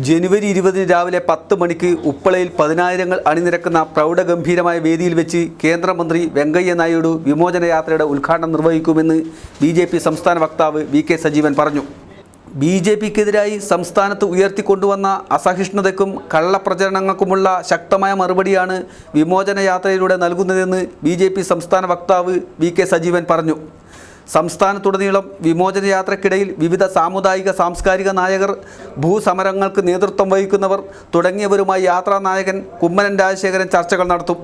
ജനുവരി ഇരുപതിന് രാവിലെ പത്ത് മണിക്ക് ഉപ്പളയിൽ പതിനായിരങ്ങൾ അണിനിരക്കുന്ന പ്രൗഢഗംഭീരമായ വേദിയിൽ വെച്ച് കേന്ദ്രമന്ത്രി വെങ്കയ്യ നായിഡു വിമോചന യാത്രയുടെ ഉദ്ഘാടനം നിർവഹിക്കുമെന്ന് ബി ജെ പി സംസ്ഥാന വക്താവ് വി കെ സജീവൻ പറഞ്ഞു. ബി ജെ പിക്കെതിരായി സംസ്ഥാനത്ത് ഉയർത്തിക്കൊണ്ടുവന്ന അസഹിഷ്ണുതയ്ക്കും കള്ളപ്രചരണങ്ങൾക്കുമുള്ള ശക്തമായ മറുപടിയാണ് വിമോചന യാത്രയിലൂടെ നൽകുന്നതെന്ന് ബി സംസ്ഥാന വക്താവ് വി കെ സജീവൻ പറഞ്ഞു. സംസ്ഥാനത്തുടനീളം വിമോചന യാത്രക്കിടയിൽ വിവിധ സാമുദായിക സാംസ്കാരിക നായകർ ഭൂസമരങ്ങൾക്ക് നേതൃത്വം വഹിക്കുന്നവർ തുടങ്ങിയവരുമായി യാത്രാ നായകൻ കുമ്മനൻ രാജശേഖരൻ ചർച്ചകൾ നടത്തും.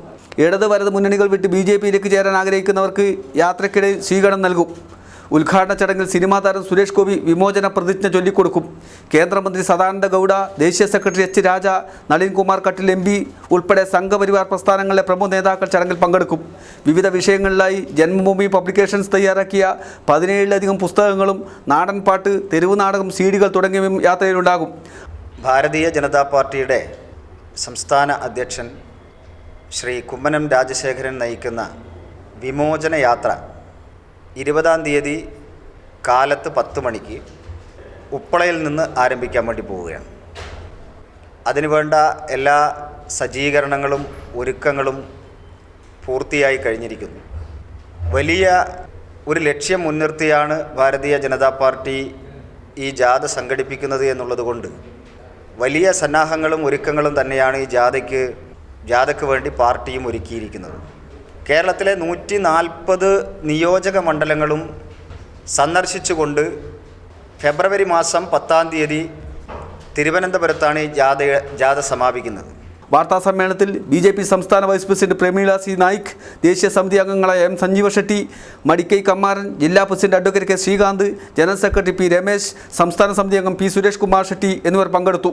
ഇടത് വലത് മുന്നണികൾ വിട്ട് ബി ജെ പിയിലേക്ക് ചേരാൻ ആഗ്രഹിക്കുന്നവർക്ക് യാത്രക്കിടയിൽ സ്വീകരണം നൽകും. ഉദ്ഘാടന ചടങ്ങിൽ സിനിമാ താരം സുരേഷ് ഗോപി വിമോചന പ്രതിജ്ഞ ചൊല്ലിക്കൊടുക്കും. കേന്ദ്രമന്ത്രി സദാനന്ദ ഗൗഡ ദേശീയ സെക്രട്ടറി എച്ച് രാജ നളിൻകുമാർ കട്ടിൽ എം പി ഉൾപ്പെടെ സംഘപരിവാർ പ്രസ്ഥാനങ്ങളിലെ പ്രമുഖ നേതാക്കൾ ചടങ്ങിൽ പങ്കെടുക്കും. വിവിധ വിഷയങ്ങളിലായി ജന്മഭൂമി പബ്ലിക്കേഷൻസ് തയ്യാറാക്കിയ പതിനേഴിലധികം പുസ്തകങ്ങളും നാടൻ പാട്ട് തെരുവ് നാടകം സീഡികൾ തുടങ്ങിയവയും യാത്രയിലുണ്ടാകും. ഭാരതീയ ജനതാ പാർട്ടിയുടെ സംസ്ഥാന അധ്യക്ഷൻ ശ്രീ കുമ്മനം രാജശേഖരൻ നയിക്കുന്ന വിമോചന യാത്ര ഇരുപതാം തീയതി കാലത്ത് പത്ത് മണിക്ക് ഉപ്പളയിൽ നിന്ന് ആരംഭിക്കാൻ വേണ്ടി പോവുകയാണ്. അതിനുവേണ്ട എല്ലാ സജ്ജീകരണങ്ങളും ഒരുക്കങ്ങളും പൂർത്തിയായി കഴിഞ്ഞിരിക്കുന്നു. വലിയ ഒരു ലക്ഷ്യം മുൻനിർത്തിയാണ് ഭാരതീയ ജനതാ പാർട്ടി ഈ ജാഥ സംഘടിപ്പിക്കുന്നത് എന്നുള്ളതുകൊണ്ട് വലിയ സന്നാഹങ്ങളും ഒരുക്കങ്ങളും തന്നെയാണ് ഈ ജാഥയ്ക്ക് ജാഥയ്ക്ക് വേണ്ടി പാർട്ടിയും ഒരുക്കിയിരിക്കുന്നത്. കേരളത്തിലെ നൂറ്റി നാൽപ്പത് നിയോജക മണ്ഡലങ്ങളും സന്ദർശിച്ചുകൊണ്ട് ഫെബ്രുവരി മാസം പത്താം തീയതി തിരുവനന്തപുരത്താണ് ഈ ജാഥ ജാഥ സമാപിക്കുന്നത്. വാർത്താ സമ്മേളനത്തിൽ ബി ജെ പി സംസ്ഥാന vice president Pramila C Naik ദേശീയ സമിതി അംഗങ്ങളായ എം സഞ്ജീവ ഷെട്ടി മടിക്കൈ കമ്മാരൻ ജില്ലാ president advocate K Srikanth general secretary P Ramesh സംസ്ഥാന സമിതി അംഗം പി സുരേഷ് കുമാർ ഷെട്ടി എന്നിവർ പങ്കെടുത്തു.